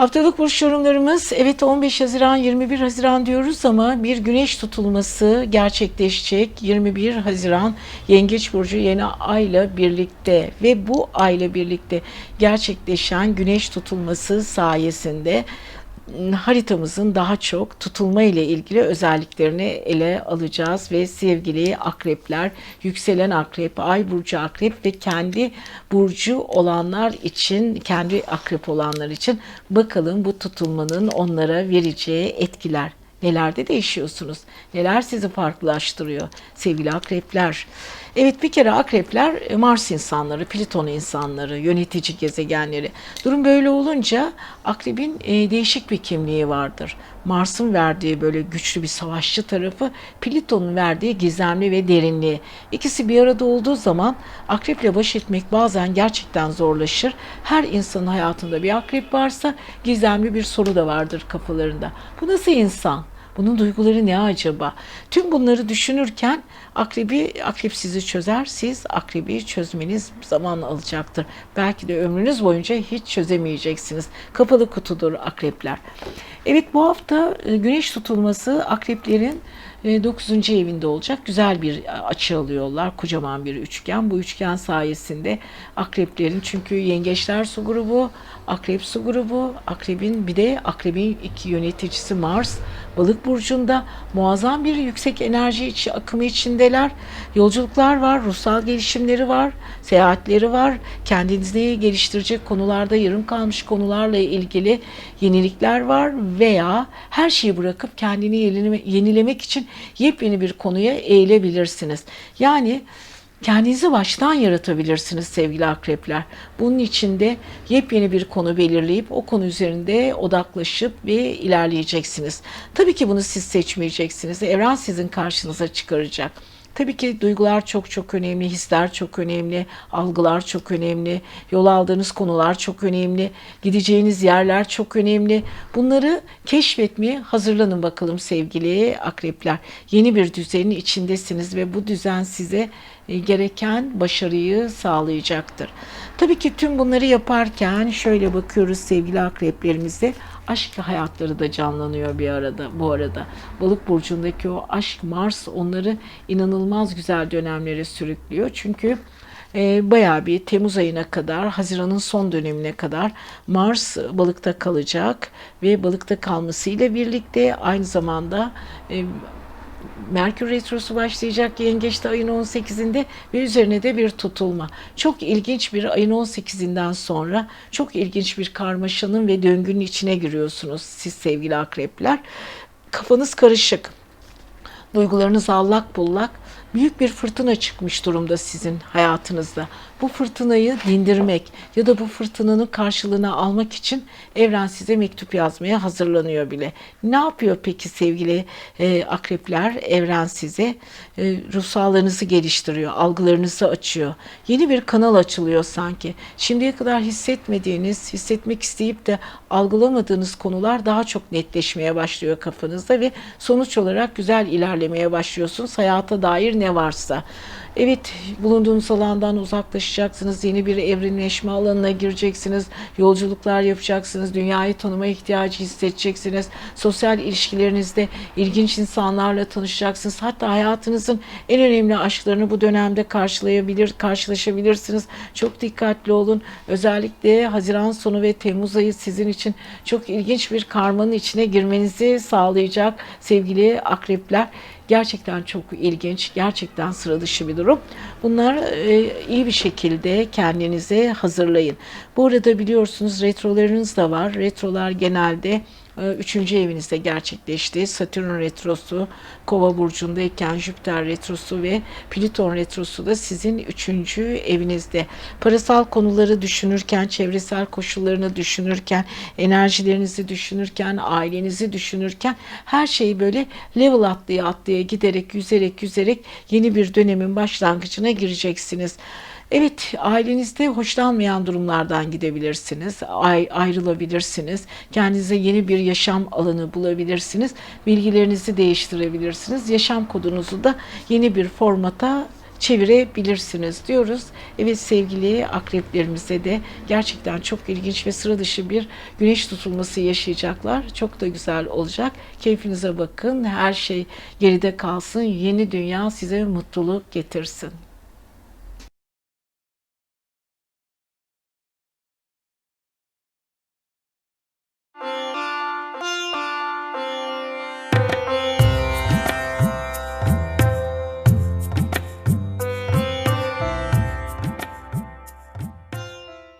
Haftalık burç yorumlarımız evet 15 Haziran 21 Haziran diyoruz ama bir güneş tutulması gerçekleşecek. 21 Haziran Yengeç Burcu yeni ayla birlikte ve bu ayla birlikte gerçekleşen güneş tutulması sayesinde haritamızın daha çok tutulma ile ilgili özelliklerini ele alacağız ve sevgili akrepler, yükselen akrep, ay burcu akrep ve kendi burcu olanlar için, kendi akrep olanlar için bakalım bu tutulmanın onlara vereceği etkiler. Nelerde değişiyorsunuz? Neler sizi farklılaştırıyor sevgili akrepler? Evet bir kere akrepler e, Mars insanları, Plüton insanları, yönetici gezegenleri. Durum böyle olunca akrebin e, değişik bir kimliği vardır. Mars'ın verdiği böyle güçlü bir savaşçı tarafı, Plüton'un verdiği gizemli ve derinliği. İkisi bir arada olduğu zaman akreple baş etmek bazen gerçekten zorlaşır. Her insanın hayatında bir akrep varsa gizemli bir soru da vardır kafalarında. Bu nasıl insan? Bunun duyguları ne acaba? Tüm bunları düşünürken akrebi, akrep sizi çözer, siz akrebi çözmeniz zaman alacaktır. Belki de ömrünüz boyunca hiç çözemeyeceksiniz. Kapalı kutudur akrepler. Evet bu hafta e, güneş tutulması akreplerin 9. evinde olacak. Güzel bir açı alıyorlar. Kocaman bir üçgen. Bu üçgen sayesinde akreplerin çünkü yengeçler su grubu, akrep su grubu, akrebin bir de akrebin iki yöneticisi Mars balık burcunda muazzam bir yüksek enerji içi, akımı içindeler. Yolculuklar var, ruhsal gelişimleri var, seyahatleri var. Kendinizi geliştirecek konularda yarım kalmış konularla ilgili yenilikler var veya her şeyi bırakıp kendini yenilemek için yepyeni bir konuya eğilebilirsiniz. Yani kendinizi baştan yaratabilirsiniz sevgili akrepler. Bunun için de yepyeni bir konu belirleyip o konu üzerinde odaklaşıp ve ilerleyeceksiniz. Tabii ki bunu siz seçmeyeceksiniz. Evren sizin karşınıza çıkaracak. Tabii ki duygular çok çok önemli, hisler çok önemli, algılar çok önemli, yol aldığınız konular çok önemli, gideceğiniz yerler çok önemli. Bunları keşfetmeye hazırlanın bakalım sevgili akrepler. Yeni bir düzenin içindesiniz ve bu düzen size gereken başarıyı sağlayacaktır. Tabii ki tüm bunları yaparken şöyle bakıyoruz sevgili akreplerimize aşk hayatları da canlanıyor bir arada bu arada. Balık burcundaki o aşk Mars onları inanılmaz güzel dönemlere sürüklüyor. Çünkü e, bayağı bir Temmuz ayına kadar, Haziran'ın son dönemine kadar Mars balıkta kalacak ve balıkta kalmasıyla birlikte aynı zamanda e, Merkür Retrosu başlayacak Yengeç'te ayın 18'inde ve üzerine de bir tutulma. Çok ilginç bir ayın 18'inden sonra çok ilginç bir karmaşanın ve döngünün içine giriyorsunuz siz sevgili akrepler. Kafanız karışık. Duygularınız allak bullak. Büyük bir fırtına çıkmış durumda sizin hayatınızda. Bu fırtınayı dindirmek ya da bu fırtınanın karşılığını almak için evren size mektup yazmaya hazırlanıyor bile. Ne yapıyor peki sevgili e, akrepler? Evren size e, ruhsallarınızı geliştiriyor, algılarınızı açıyor. Yeni bir kanal açılıyor sanki. Şimdiye kadar hissetmediğiniz, hissetmek isteyip de algılamadığınız konular daha çok netleşmeye başlıyor kafanızda ve sonuç olarak güzel ilerlemeye başlıyorsunuz hayata dair ne varsa. Evet bulunduğunuz alandan uzaklaşacaksınız. Yeni bir evrimleşme alanına gireceksiniz. Yolculuklar yapacaksınız. Dünyayı tanıma ihtiyacı hissedeceksiniz. Sosyal ilişkilerinizde ilginç insanlarla tanışacaksınız. Hatta hayatınızın en önemli aşklarını bu dönemde karşılayabilir, karşılaşabilirsiniz. Çok dikkatli olun. Özellikle Haziran sonu ve Temmuz ayı sizin için çok ilginç bir karmanın içine girmenizi sağlayacak sevgili akrepler. Gerçekten çok ilginç, gerçekten sıra dışı bir durum. Bunlar e, iyi bir şekilde kendinize hazırlayın. Bu arada biliyorsunuz retrolarınız da var. Retrolar genelde üçüncü evinizde gerçekleşti. Satürn retrosu Kova burcundayken Jüpiter retrosu ve Plüton retrosu da sizin üçüncü evinizde. Parasal konuları düşünürken, çevresel koşullarını düşünürken, enerjilerinizi düşünürken, ailenizi düşünürken her şeyi böyle level atlaya atlaya giderek, yüzerek, yüzerek yeni bir dönemin başlangıcına gireceksiniz. Evet, ailenizde hoşlanmayan durumlardan gidebilirsiniz, ay, ayrılabilirsiniz, kendinize yeni bir yaşam alanı bulabilirsiniz, bilgilerinizi değiştirebilirsiniz, yaşam kodunuzu da yeni bir formata çevirebilirsiniz diyoruz. Evet sevgili akreplerimize de gerçekten çok ilginç ve sıra dışı bir güneş tutulması yaşayacaklar. Çok da güzel olacak. Keyfinize bakın. Her şey geride kalsın. Yeni dünya size mutluluk getirsin.